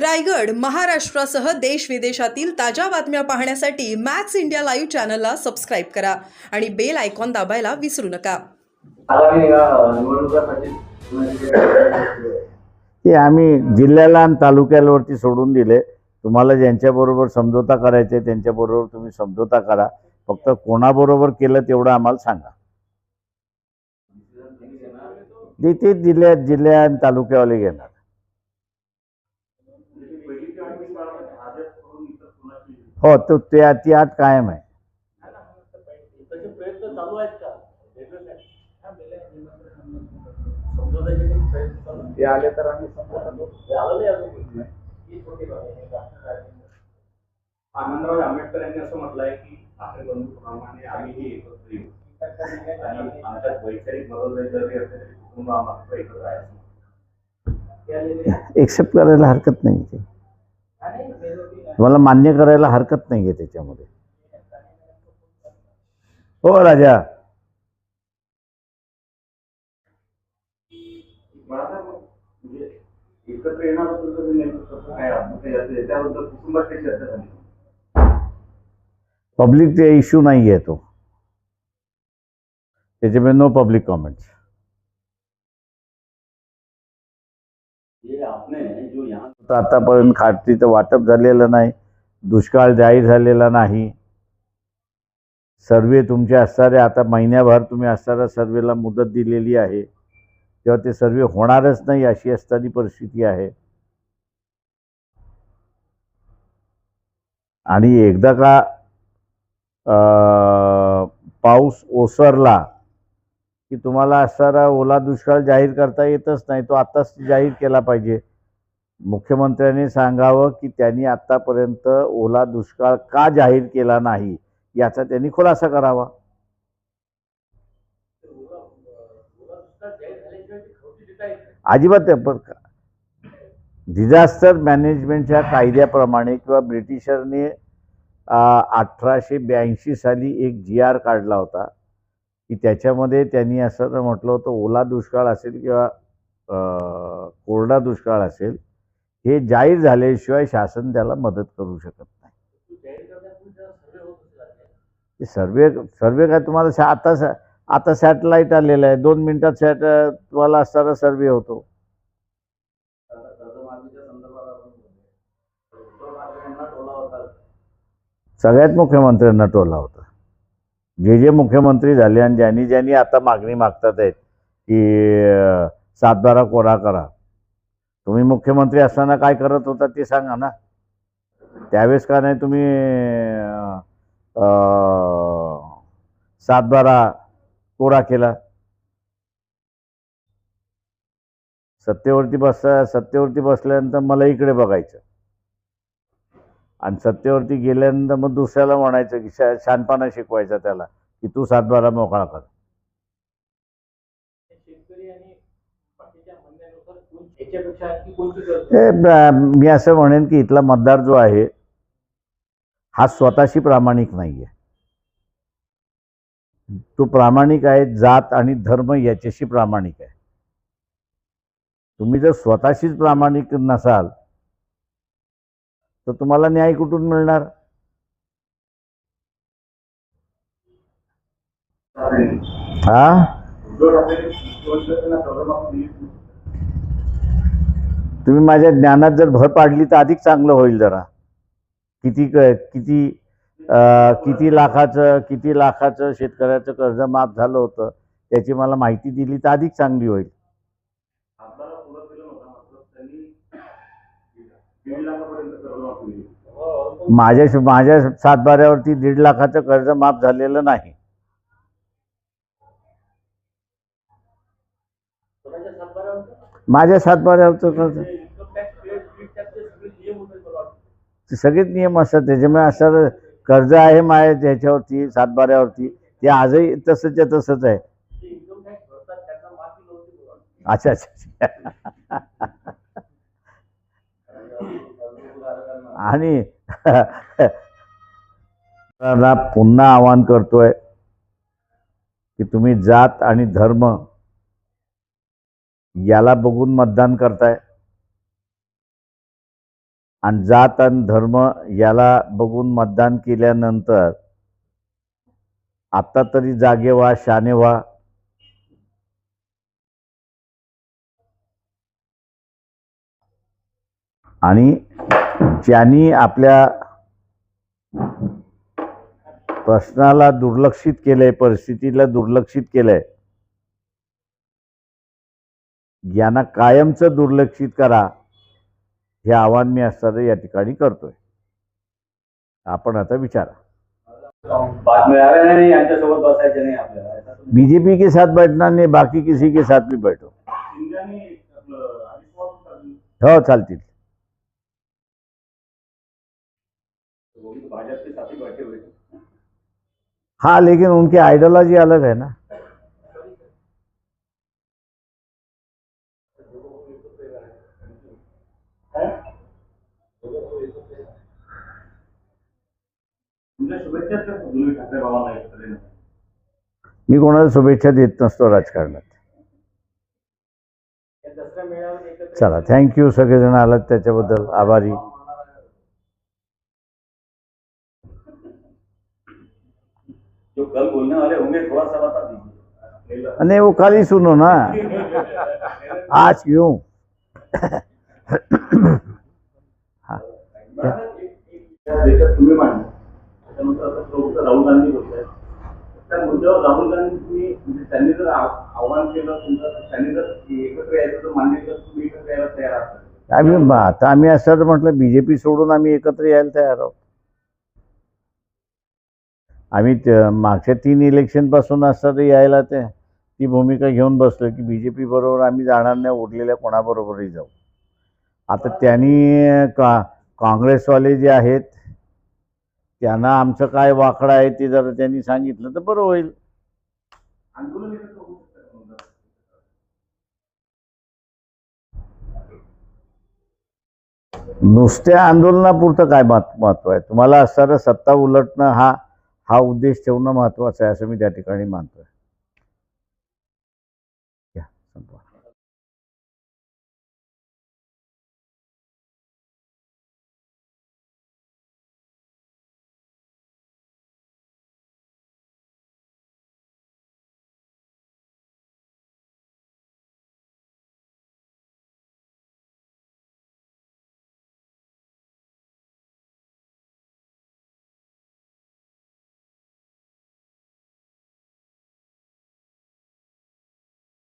रायगड महाराष्ट्रासह देश विदेशातील ताज्या बातम्या पाहण्यासाठी मॅक्स इंडिया लाईव्ह चॅनलला सबस्क्राईब करा आणि बेल आयकॉन दाबायला विसरू नका. ते आम्ही जिल्ह्याला आणि तालुक्यावरती सोडून दिले. तुम्हाला ज्यांच्याबरोबर समझोता करायचे त्यांच्याबरोबर तुम्ही समझोता करा. फक्त कोणाबरोबर केलं तेवढं आम्हाला सांगा. ते ते जिल्ह्या जिल्ह्या आणि तालुक्यावाले घेणार. हो तो ते ती आठ कायम आहे तसे प्रयत्न चालू आहेत का समजवण्याचे काही प्रयत्न चालू आहेत? ते आले तर आम्ही समजा हे आलं नाही अजून ही छोटी बाब आहे. आनंदराव आंबेडकर यांनी असं म्हटलंय की आपल्या बंधूप्रमाणे आम्हीही एकत्र येऊ आणि आमच्यात वैचारिक मतभेद जरी असले तरी कुटुंब आम्हाला एकत्र आहे एक्सेप्ट करायला हरकत नाही ते तुम्हाला मान्य करायला हरकत नाही आहे त्याच्यामध्ये. हो राजा. तर म्हणजे पब्लिक ते इश्यू नाही. आहे तो त्याच्यामुळे नो पब्लिक कॉमेंट्स तर आतापर्यंत खात्रीचं वाटप झालेलं नाही दुष्काळ जाहीर झालेला नाही. सर्वे तुमचे असणारे आता महिन्याभर तुम्ही असणाऱ्या सर्वेला मुदत दिलेली आहे. तेव्हा ते सर्वे होणारच नाही अशी असणारी परिस्थिती आहे. आणि एकदा का पाऊस ओसरला की तुम्हाला असणारा ओला दुष्काळ जाहीर करता येतच नाही तो आत्ताच जाहीर केला पाहिजे. मुख्यमंत्र्यांनी सांगावं की त्यांनी आत्तापर्यंत ओला दुष्काळ का जाहीर केला नाही याचा त्यांनी खुलासा करावा. अजिबात पण डिझास्टर मॅनेजमेंटच्या कायद्याप्रमाणे किंवा ब्रिटिशरने अठराशे ब्याऐंशी साली एक जी आर काढला होता की त्याच्यामध्ये त्यांनी असं म्हटलं होतं ओला दुष्काळ असेल किंवा कोरडा दुष्काळ असेल हे जाहीर झाल्याशिवाय शासन त्याला मदत करू शकत नाही. सर्वे सर्वे काय तुम्हाला शा- आता सा- आता सॅटेलाईट आलेलं आहे. दोन मिनिटात सॅट तुम्हाला असताना सर्वे होतो. सगळ्यात मुख्यमंत्र्यांना टोला होता. जे जे मुख्यमंत्री झाले आणि ज्यांनी ज्यांनी आता मागणी मागतात आहेत की सातबारा कोरा करा. तुम्ही मुख्यमंत्री असताना काय करत होता ते सांगा ना. त्यावेळेस का नाही तुम्ही सातबारा कोरा केला? सत्तेवरती बस सत्तेवरती बसल्यानंतर मला इकडे बघायचं. आणि सत्तेवरती गेल्यानंतर मग दुसऱ्याला म्हणायचं की शा शानपाना शिकवायचा त्याला की तू सातबारा मोकळा कर. मी असं म्हणेन की इथला मतदार जो आहे हा स्वतःशी प्रामाणिक नाही आहे तो प्रामाणिक आहे जात आणि धर्म याच्याशी प्रामाणिक आहे. तुम्ही जर स्वतःशीच प्रामाणिक नसाल तर तुम्हाला न्याय कुठून मिळणार? हा उद्धव ठाकरे मुख्यमंत्र्यांना कर्जमाफी दिली तुम्ही माझ्या ज्ञानात जर भर पाडली तर अधिक चांगलं होईल जरा. किती क किती किती लाखाचं किती लाखाचं शेतकऱ्याचं कर्ज माफ झालं होतं त्याची मला माहिती दिली तर अधिक चांगली होईल. माझ्या माझ्या सातबाऱ्यावरती दीड लाखाचं कर्ज माफ झालेलं नाही. माझ्या सातबाऱ्यावरचं कर्ज इन्कम टॅक्स क्रेडिट टॅक्सचे सगळे नियम होते मला वाटतं ते सगळेच नियम असतात. त्याच्यामुळे असं कर्ज आहे माय ह्याच्यावरती सातबाऱ्यावरती. ते आजही तसंच्या तसंच आहे. अच्छा अच्छा आणि पुन्हा आवाहन करतोय की तुम्ही जात आणि धर्म याला बघून मतदान करताय. आणि जात आणि धर्म याला बघून मतदान केल्यानंतर आता तरी जागे व्हा शाने व्हा. आणि ज्यांनी आपल्या प्रश्नाला दुर्लक्षित केलंय परिस्थितीला दुर्लक्षित केलंय यांना कायमचं दुर्लक्षित करा. हे आव्हान मी असताना या ठिकाणी करतोय. आपण आता विचारा. बीजेपी के साथ बैठणार नाही बाकी किसी के साथ भी बैठो. हो चालतील. हा लेकिन उनकी आइडियोलॉजी अलग है ना. मी कोणाला शुभेच्छा देत नसतो राजकारणात. चला थँक्यू सगळेजण आलात त्याच्याबद्दल. आभारी. जो कल बोलने वाले होंगे थोड़ा सा बता दीजिए नहीं वो कल ही सुनो ना. आज क्यों? राहुल गांधी त्या मुद्द्यावर राहुल गांधी म्हणजे त्यांनी जर आव्हान केलं त्यांनी जर एकत्र यायचं तर मान्य केलं तुम्ही एकत्र यायला तयार आम्ही आता आम्ही असं म्हटलं बीजेपी सोडून आम्ही एकत्र यायला तयार आहोत. आम्ही मागच्या तीन इलेक्शनपासून असतात यायला ते ती भूमिका घेऊन बसलो की बीजेपी बरोबर आम्ही जाणार नाही उरलेल्या कोणाबरोबरही जाऊ. आता त्यांनी का काँग्रेसवाले जे आहेत त्यांना आमचं काय वाकडं आहे ते जर त्यांनी सांगितलं तर बरं होईल. नुसत्या आंदोलनापुरतं काय महत्त्व आहे? तुम्हाला असणारं सत्ता उलटणं हा हा उद्देश ठेवणं महत्वाचं आहे असं मी त्या ठिकाणी मानतोय.